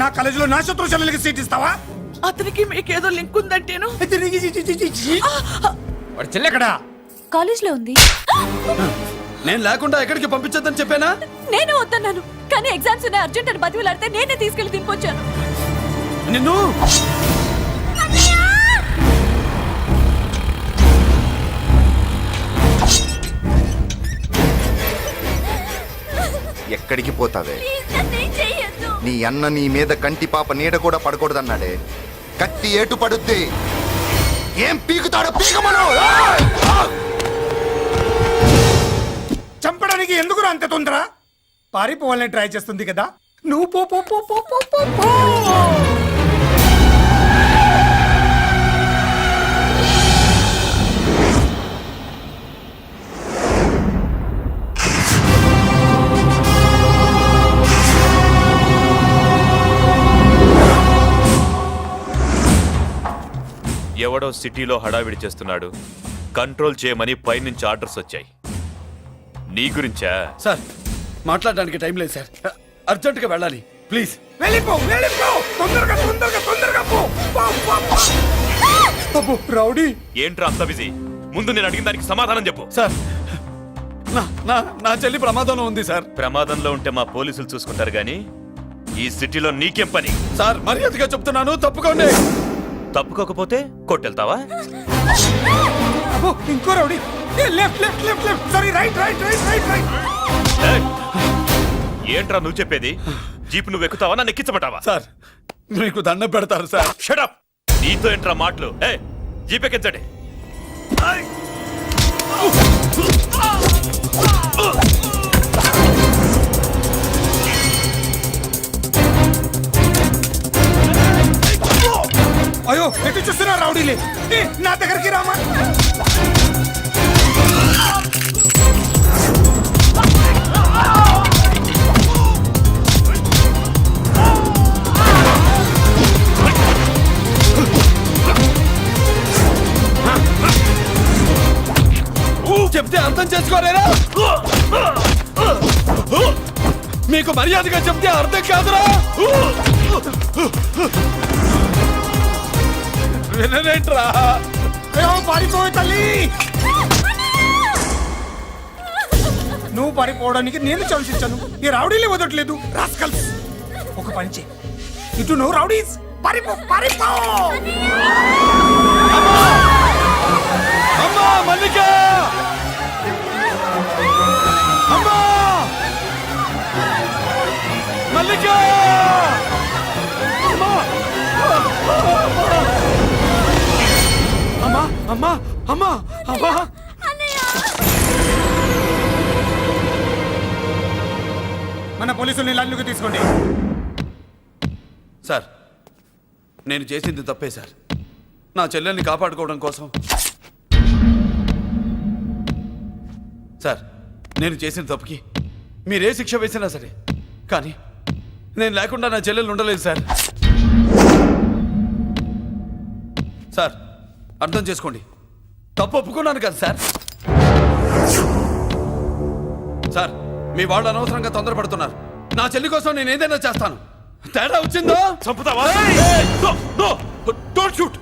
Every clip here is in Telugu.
నా కాలేజీలో నా శత్రు చెల్లెలకి సీట్ ఇస్తావా? అతనికి మీకేదో లింక్ ఉందంటేను. వాడి చెల్లెక్కడా కాలేజ్లో ఉంది. నేను లేకుండా ఎక్కడికి పంపించొద్దని చెప్పానా? నేను వద్దన్నాను. కానీ ఎగ్జామ్స్ ఉన్నాయి అర్జెంట్ అని బతిలాడితే నేనే తీసుకెళ్ళి దింపొచ్చాను. నిన్ను? ఎక్కడికి పోతావే? నీ అన్న నీ మీద కంటి పాప నీడ కూడా పడకూడదన్నాడే. కత్తి ఏటు పడుద్ది? ఏం పీకుతాడో పీకమను! చంపడానికి ఎందుకు అంత తొందర? పారిపోవాలని ట్రై చేస్తుంది కదా. నువ్వు పో పో పో పో పో పో! ఎవడో సిటీలో హడావిడి చేస్తున్నాడు. కంట్రోల్ చేయమని పైనుంచి ఆర్డర్స్ వచ్చాయి. నీ గురించా? సార్ మాట్లాడడానికి టైం లేదు సార్. అర్జెంటుగా వెళ్ళాలి. ప్లీజ్. వెళ్ళిపో వెళ్ళిపో! తొందరగా తొందరగా తొందరగా పో! పో, పో, పో. అబ్బో, రౌడీ! ఏంట్రా అంత బిజీ? ముందు నేను అడిగిన దానికి సమాధానం చెప్పు. సార్ నా నా నా చెల్లి ప్రమాదంలో ఉంది సార్. ప్రమాదంలో ఉంటే మా పోలీసులు చూసుకుంటారు గాని ఈ సిటీలో నీకేం పని? సార్ మర్యాదగా చెప్తున్నాను తప్పుకోండి. తప్పుకోకపోతే కొట్టెళ్తావా? ఇంకో rowdy. Left left left left. Sorry right right right right right! ఏంట్రా నువ్వు చెప్పేది? జీప్ నువ్వు ఎక్కుతావా? నన్ను ఎక్కించమంటావా? సార్ మీకు దండం పెడతారు సార్. షడప్ నీతో ఏంట్రా మాటలు? ఏ జీప్ ఎక్కించండి. అయ్యో ఎటు చూస్తున్నా రౌడీలే? ఏ, నా దగ్గరికి రామా? చెప్తే అర్థం చేసుకోలేరా? మీకు మర్యాదగా చెప్తే అర్థం కాదురా? వినరేంట్రా? అయ్యో పారిపోయి తల్లి. నువ్వు పారిపోవడానికి నేను ఇచ్చాను. ఈ రౌడీలే వదట్లేదు. రాస్కల్స్. ఒక పని చేయి. ఇటు నువ్వు రౌడీస్. పారిపో పారిపో. అమ్మా మల్లిక! అమ్మా! మల్లిక! అమ్మా! అమ్మా అమ్మా అమ్మా. మన పోలీసుల్ని లైన్లోకి తీసుకోండి. సార్ నేను చేసింది తప్పే సార్. నా చెల్లెల్ని కాపాడుకోవడం కోసం. సార్ నేను చేసిన తప్పుకి మీరే శిక్ష వేసినా సరే కానీ నేను లేకుండా నా చెల్లెలు ఉండలేదు సార్. సార్ అర్థం చేసుకోండి. తప్పు ఒప్పుకున్నాను కదా సార్. సార్ మీ వాళ్ళు అనవసరంగా తొందరపడుతున్నారు. నా చెల్లి కోసం నేను ఏదైనా చేస్తాను. తేడా వచ్చిందో? చంపుతావా? షూట్!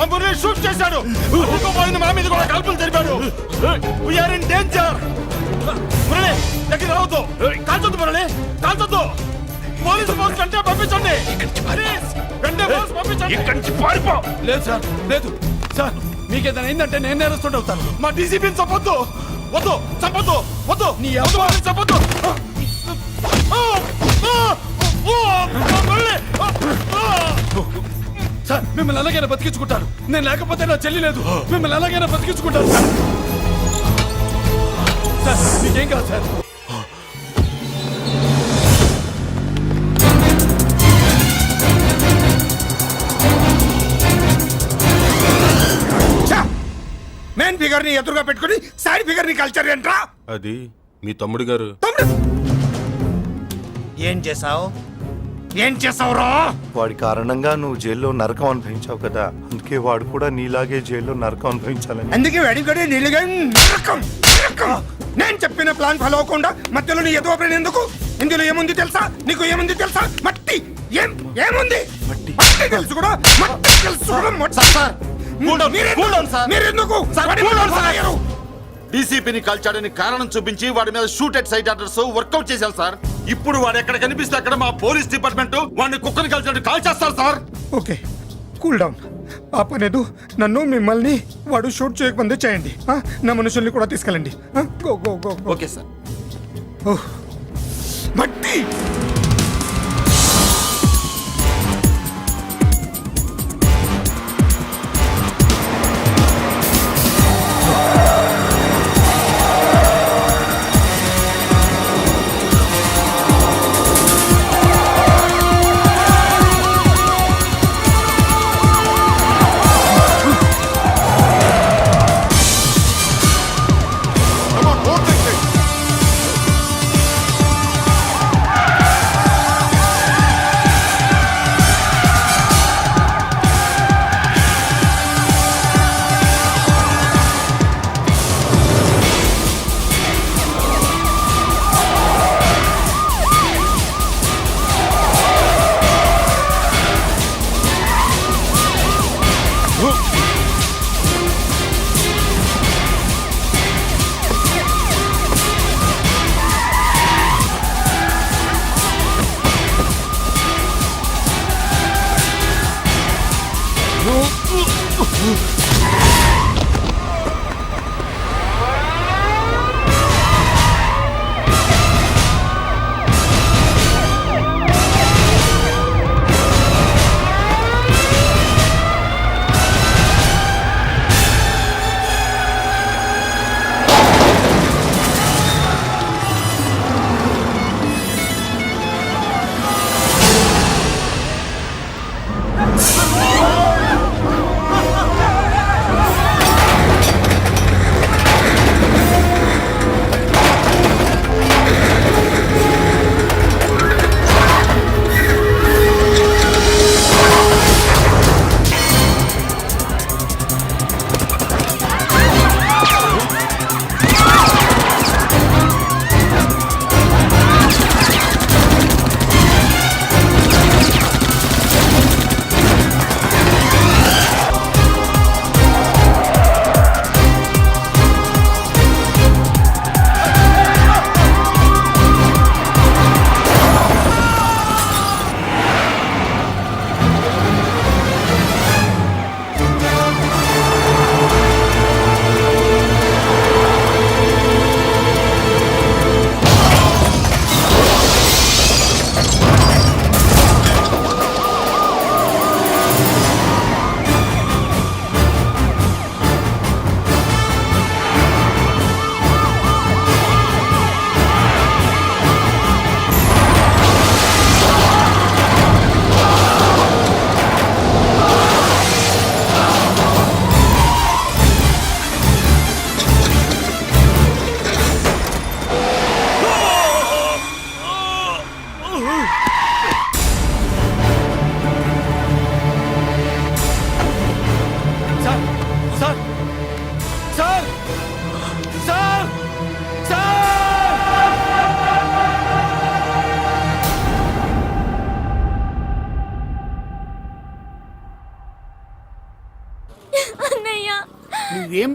అంబుని షూట్ చేశాడు. ఇంకోపోయింది మా మీద కూడా కల్పన జరిపాడు. వీఆర్ ఇన్ డేంజర్ మురళి దగ్గర రావద్దు. కాల్చొద్దు మురళి కాల్చొద్దు. పోలీసు ఫోర్స్ కంటే పంపించండి. ప్లీజ్ వెంటనే ఫోర్స్ పంపించండి. ఇక్కడి నుంచి పారిపో. లేదు సార్ లేదు. సార్ మీకు ఏదైనా అయిందంటే నేను నేరస్తుండే అవుతాను. మా డీసీపీని చంపొద్దు. వద్దు చంపొద్దు వద్దు. నీ ఎవరు చంపొద్దు. సార్ మిమ్మల్ని అలాగైనా బతికించుకుంటాను నేను లేకపోతే నా చెల్లి లేదు. మిమ్మల్ని అలాగైనా బతికించుకుంటాను సార్ సార్ మీకేం కాదు సార్? మెయిన్ ఫిగర్ని ఎదురుగా పెట్టుకుని సైడ్ ఫిగర్ని కల్చర్ ఏంట్రా? అది మీ తమ్ముడు గారు. తమ్ముడు! ఏం చేసావు ఏం చేసావురా? వాడి కారణంగా నువ్వు జైల్లో నరకం అనుభవించావు కదా. అందుకే వాడు కూడా నీలాగే జైల్లో నరకం అనుభవించాలని. అందుకే వెడిగడి నీళ్ళుగా నరకం, నరకం. నేను చెప్పిన ప్లాన్ ఫాలో అవ్వకుండా మధ్యలో నీ ప్లాన్ ఎందుకు? ఇందులో ఏముంది తెలుసా? నీకు ఏముంది తెలుసా? మట్టి. ఏం ఏముంది? మట్టి. మట్టి తెలుసు కూడా మట్టి తెలుసు కూడా మట్టి. down, మీరెందుకు? cool డీసీపీని కాల్చాడని కారణం చూపించి వాడి మీద shoot at sight orders work out చేశారు సార్. ఇప్పుడు వాడు ఎక్కడ కనిపిస్తే అక్కడ మా పోలీస్ డిపార్ట్మెంట్ వాడిని కుక్కని కాల్చాడు కాల్ చేస్తారు సార్. ఓకే. Cool down. ఆ పనేదు. నన్ను మిమ్మల్ని వాడు షూట్ చేయకముందే చేయండి? నా మనుషుల్ని కూడా తీసుకెళ్ళండి. Okay sir. ఓహ్. మట్టి!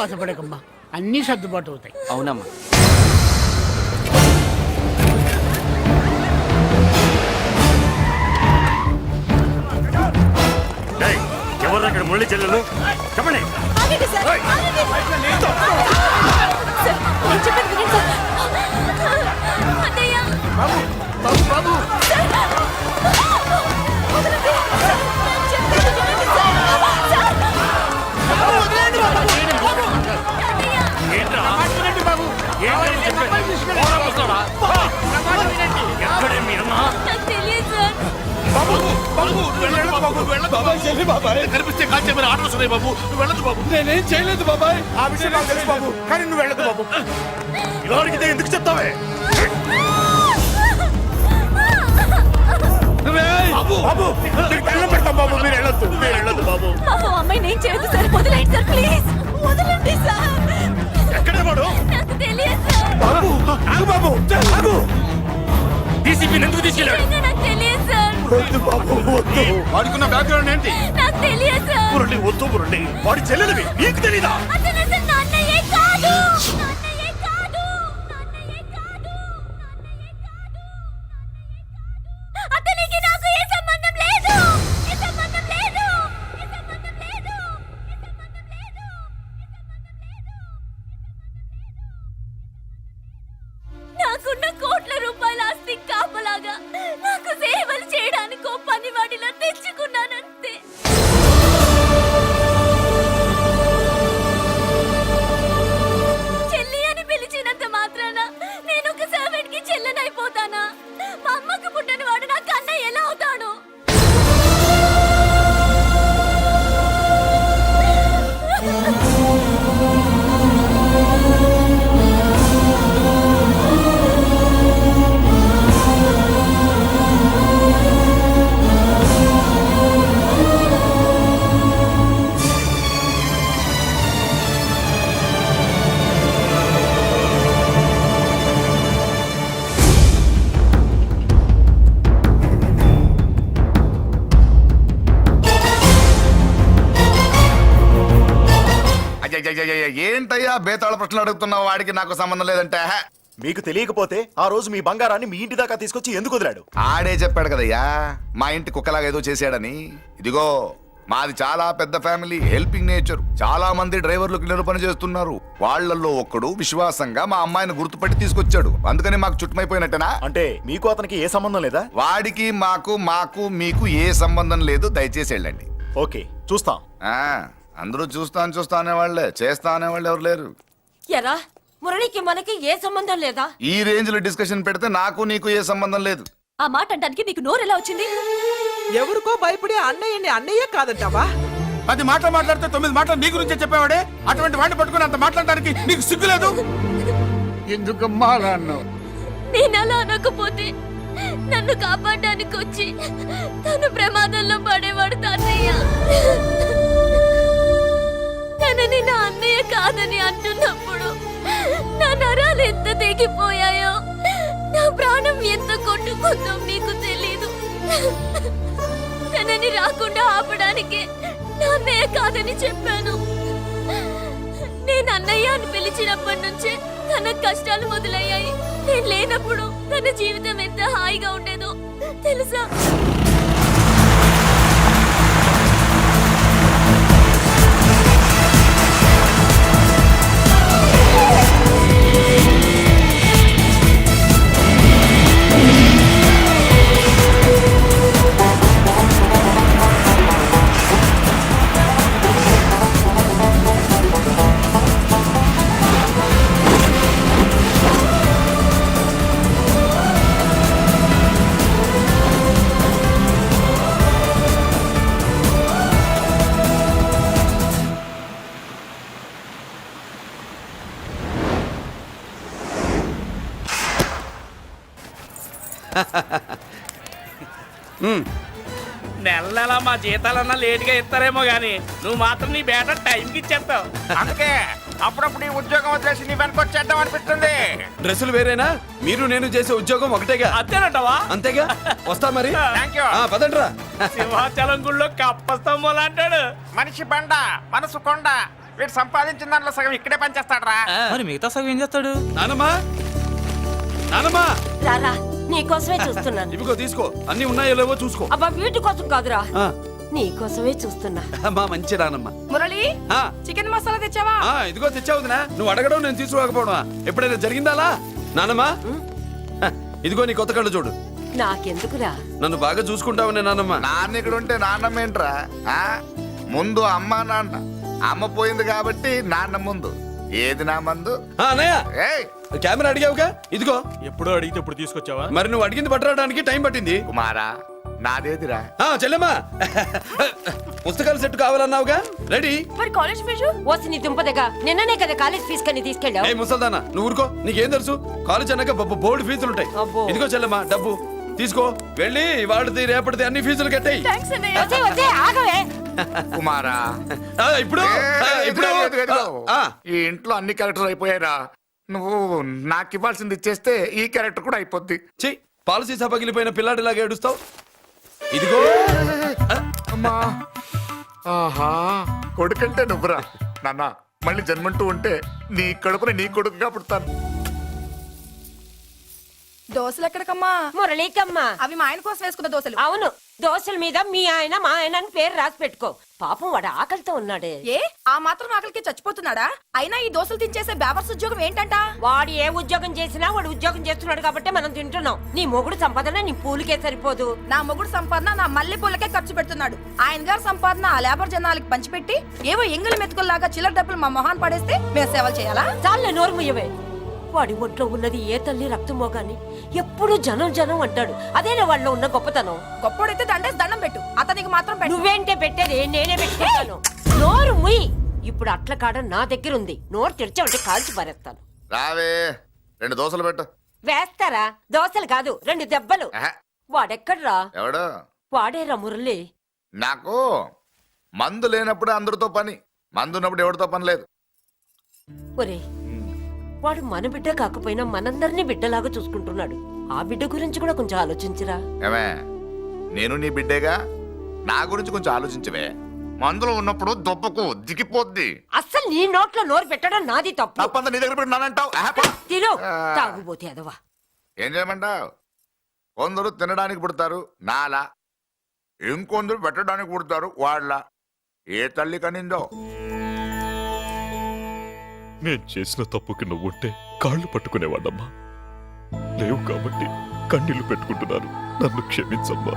బాధపడకమ్మా. అన్నీ సర్దుబాటు అవుతాయి. అవునమ్మా. ఎవరు అక్కడ మురళి చెల్లెలు? చెప్పండి. ఉన్నాయి బాబు నువ్వు వెళ్ళదు బాబు. నేనేం చేయలేదు బాబాయ్. ఆ విషయం నాకు తెలుసు బాబు కానీ నువ్వు వెళ్ళదు బాబు. ఇలా అడిగితే ఎందుకు చెప్తావే? బాబు బాబు. నీకు దండం పెడతాం బాబు మీరు వెళ్ళొద్దు మీరు వెళ్ళొద్దు బాబు. పాపం అమ్మాయి నేను చేయదు సార్ వదిలేండి సార్ ప్లీజ్. వదలండి సార్. ఎక్కడే వాడు? నాకు తెలియదు సార్. బాబు ఆగు బాబు ఆగు. ఎందుకు తీసుకెళ్ళాడు? నిజంగా నాకు తెలియదు సార్. వద్దు బాబు వద్దు. వాడుకున్న బ్యాక్గ్రౌండ్ ఏంటి? నాకు తెలియదు. మురళి వద్దు మురళి. వాడి చెల్లెలివి నీకు తెలీదా? అతను అసలు నా అన్నయ్యే కాదు నాకున్న కోట్ల రూపాయల ఆస్తి కాపలాగా నాకు సేవలు చేయడానికి ఓ పనివాడిలా తెచ్చుకున్నానని బేతాళ ప్రశ్నలు అడుగుతున్నావు వాడికి నాకు సంబంధం లేదంటే. మీకు తెలియకపోతే ఆ రోజు మీ బంగారాన్ని మీ ఇంటి దాకా తీసుకొచ్చి ఎందుకు వదిలాడు? ఆడే చెప్పాడు కదయ్యా మా ఇంటి కుక్కలాగా ఏదో చేశాడని. ఇదిగో మాది చాలా పెద్ద ఫ్యామిలీ హెల్పింగ్ నేచర్. చాలా మంది డ్రైవర్లు క్లీనర్ పని చేస్తున్నారు. వాళ్ళల్లో ఒక్కడు విశ్వాసంగా మా అమ్మాయిని గుర్తుపట్టి తీసుకొచ్చాడు. అందుకని మాకు చుట్టుమైపోయినట్టేనా? అంటే మీకు అతనికి ఏ సంబంధం లేదా? వాడికి మాకు మాకు మీకు ఏ సంబంధం లేదు దయచేసి వెళ్ళండి. ఓకే చూస్తాం. అందరూ చూస్తాను చూస్తా అనేవాళ్ళే చేస్తా అనేవాళ్ళు ఎవరు లేరు. ఎరా మురళికి మనకి ఏ సంబంధం లేదా? ఈ రేంజ్లో డిస్కషన్ పెడితే నాకు నీకు ఏ సంబంధం లేదు. ఆ మాట అంటానికి నీకు నోరు ఎలా వచ్చింది? ఎవరికో భయపడి అన్నయ్యని అన్నయ్య కాదంటావా? పది మాటలు మాట్లాడితే తొమ్మిది మాటలు నీ గురించే చెప్పేవాడే? అటువంటి వాడిని పట్టుకుని అంత మాట్లాడడానికి నీకు సిగ్గులేదు ఎందుకమ్మా అలా అన్నావు? నేను అలా అనకపోతే నన్ను కాపాడడానికి వచ్చి తను ప్రమాదంలో పడేవాడు తాతయ్య. తనని నా అన్నయ్య కాదని అంటున్నప్పుడు నా నరాలు ఎంత తెగిపోయాయో? నా ప్రాణం ఎంత కొట్టుకుందో మీకు తెలీదు. తనని రాకుండా ఆపడానికి నా మే కాదని చెప్పాను. నేను అన్నయ్య అని పిలిచినప్పటి నుంచే తన కష్టాలు మొదలయ్యాయి. నేను లేనప్పుడు తన జీవితం ఎంత హాయిగా ఉండేదో తెలుసా? నెల నెల మా జీతాలన్నా లేటుగా ఇస్తారేమో గానీ నువ్వు మాత్రం నీ బేట టైంకి ఇచ్చేస్తావు. అందుకే అప్పుడప్పుడు ఈ ఉద్యోగం వదిలేసి నీ వెనక వచ్చేద్దాం అనిపిస్తుంది. డ్రెస్సులు వేరేనా? మీరు నేను చేసే ఉద్యోగం ఒకటేగా? అంతేనంటావా? అంతేగా? వస్తా మరి. థ్యాంక్ యూ ఆ, పదండ్రా. సింహాచలం గుళ్ళో కప్పస్తంభం అంటాడు. మనిషి బండ మనసు కొండ వీడు సంపాదించిన దాంట్లో సగం ఇక్కడే పనిచేస్తాడు మరి మిగతా సగం ఏం చేస్తాడు? నానమ్మా? నానమ్మా? రారా. నీకోసమే చూస్తున్నాను. ఇవిగో తీసుకో. అన్ని ఉన్నాయో లేవో చూసుకో. అబ్బా వీటి కోసం కాదురా. ఆ, నీకోసమే చూస్తున్నా. మా మంచి నానమ్మ. మురళి ఆ, చికెన్ మసాలా తెచ్చావా? ఆ, ఇదిగో తెచ్చావుదినా నువ్వు అడగడం నేను తీసుకోకపోవడమా ఎప్పుడైనా జరిగిందాలా? నానమ్మా? హ, ఇదిగో నీ కొత్త కళ్ళు చూడు. నాకెందుకురా? నన్ను బాగా చూసుకుంటావునే నానమ్మ. నాన్న ఇక్కడ ఉంటే నాన్నమ్మ ఏంట్రా? ఆ? ముందు అమ్మ నాన్న. అమ్మ పోయింది కాబట్టి నాన్న ముందు. ఏది నా మందు? ఆ, అన్నయ్య. ఏయ్! కెమెరా అడిగావుగా? ఇదిగో. ఎప్పుడో అడిగితే ఇప్పుడు తీసుకొచ్చావా? మరి నువ్వు అడిగింది పట్టడానికి టైం పట్టింది. కుమారా నాదేదిరా? ఆ చెల్లెమ్మా. పుస్తకాల సెట్ కావాలన్నావుగా? రెడీ. మరి కాలేజ్ ఫీజు? నీ దుంపదగా. నిన్ననే కదా కాలేజ్ ఫీజు కని తీసుకెళ్ళావు. ఏ ముసల్దానా నువ్వు ఊరుకో. నీకేం తెలుసు? కాలేజ్ అన్నాక బోర్డు ఫీజులు ఉంటాయి అబ్బో. ఇదిగో చెల్లెమ్మా డబ్బు. తీసుకో. వెళ్ళి వాడిది రేపటిది అన్ని ఫీజులు కట్టాయి. వచ్చే వచ్చే ఆగవే. కుమారా. ఇప్పుడు? ఆ, ఇప్పుడు. ఆ, ఈ ఇంట్లో అన్ని క్యారెక్టర్లు అయిపోయారా నువ్వు నాకు ఇవ్వాల్సింది ఇచ్చేస్తే ఈ క్యారెక్టర్ కూడా అయిపోద్ది. ఛీ పాలసీ సభ పగిలిపోయిన పిల్లాడిలాగా ఏడుస్తావు? ఇదిగో. అమ్మా. ఆహా కొడుకంటే నువ్వురా. నాన్న మళ్ళీ జన్మంటూ ఉంటే నీ కడుపున నీ కొడుకుగా పుడతాను. దోశలు ఎక్కడికమ్మా మురళీకమ్మ. అవి మా ఆయన కోసం వేసుకున్న దోశలు అవును దోశల మీద మీ ఆయన మా ఆయన అని పేరు రాసి పెట్టుకో. పాపం వాడు ఆకలితో ఉన్నాడే. ఏ? ఆ మాత్రం ఆకలికి చచ్చిపోతున్నాడా? అయినా ఈ దోశలు తినేసే బేవర్స్ ఉద్యోగం ఏంటంట? వాడు ఏ ఉద్యోగం చేసినా వాడు ఉద్యోగం చేస్తున్నాడు కాబట్టి మనం తింటున్నాం. నీ మొగుడు సంపాదన నీ పూలకే సరిపోదు. నా మొగుడు సంపాదన నా మల్లె పూలకే ఖర్చు పెడుతున్నాడు. ఆయన గారి సంపాదన ఆ లేబర్ జనాలకి పంచిపెట్టి ఏవో ఎంగిలి మెతుకుల్లాగా చిల్లర డబ్బులు మా మొహాన్ పడేస్తే మేము సేవలు చేయాలా? చాలే నోరు ముయ్యవే. వాడి ఒంట్లో ఉన్నది ఏ తల్లి రక్తమో గాని ఎప్పుడు జనం జనం అంటాడు. అదేనా వాళ్ళలో ఉన్న గొప్పతనం. గొప్పోడైతే దండేసి దండం పెట్టు. అతనికి మాత్రం పెట్టు. నువ్వేంటే పెట్టేది? నేనే పెట్టుకుంటాను నోరు ముయ్. ఇప్పుడు అట్ల కాడ నా దగ్గర ఉంది. నోరు తెరిచావంటే కాల్చి పారేస్తాను. రావే. రెండు దోశలు పెట్టు. వేస్తారా? దోశలు కాదు రెండు దెబ్బలు. వాడెక్కడ్రా? ఎవడు? వాడేరా మురళి. నాకు మందు లేనప్పుడు అందరితో పని. మందు ఉన్నప్పుడు ఎవరితో పని లేదు. ఒరే వాడు మన బిడ్డ కాకపోయినా మనందరినీ బిడ్డలాగా చూసుకుంటున్నాడు. ఆ బిడ్డ గురించి కూడా కొంచెం ఆలోచించరా? ఏమే నేను నీ బిడ్డేగా? నా గురించి కొంచెం ఆలోచించవే. మందులో ఉన్నప్పుడు దొప్పకు దిగిపోద్ది. అస్సలు నీ నోట్లో నోరు పెట్టడం నాది తప్పు. తప్పంతా నీ దగ్గర పెట్టినానంటావు ఆహా, తిను. ఆ. తాగుబోతే అదవా. ఏం చేయమంటావు? కొందరు తినడానికి పుడతారు నాలా. ఇంకొందరు పెట్టడానికి పుడతారు వాళ్ళ. ఏ తల్లి కనిందో? నేను చేసిన తప్పుకి నువ్వుంటే కాళ్ళు పట్టుకునేవాడమ్మా లేవు కాబట్టి కన్నీళ్ళు పెట్టుకుంటున్నాను. నన్ను క్షమించమ్మా.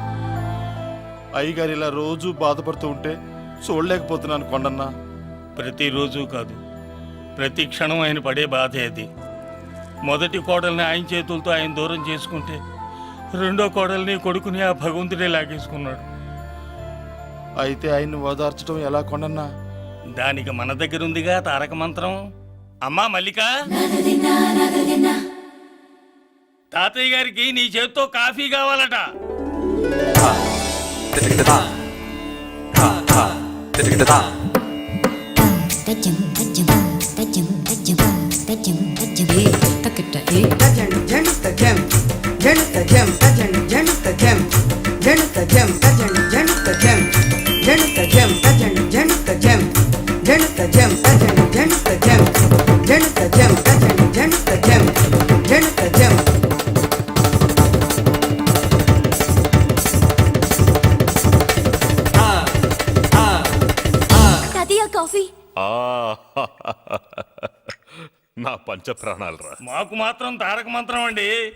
అయ్యగారు ఇలా రోజు బాధపడుతూ ఉంటే చూడలేకపోతున్నాను కొండన్నా. ప్రతిరోజు కాదు. ప్రతి క్షణం ఆయన పడే బాధే అది. మొదటి కోడల్ని ఆయన చేతులతో ఆయన దూరం చేసుకుంటే రెండో కోడల్ని కొడుకుని ఆ భగవంతుడే లాగేసుకున్నాడు. అయితే ఆయన్ని ఓదార్చడం ఎలా కొండన్నా? దానికి మన దగ్గర ఉందిగా తారక మంత్రం. అమ్మా మల్లిక తాతయ్య గారికి నీ చేత్తో కాఫీ కావాలట తాతయ్య పంచ ప్రాణాలరా మాకు మాత్రం తారక మంత్రం అండి.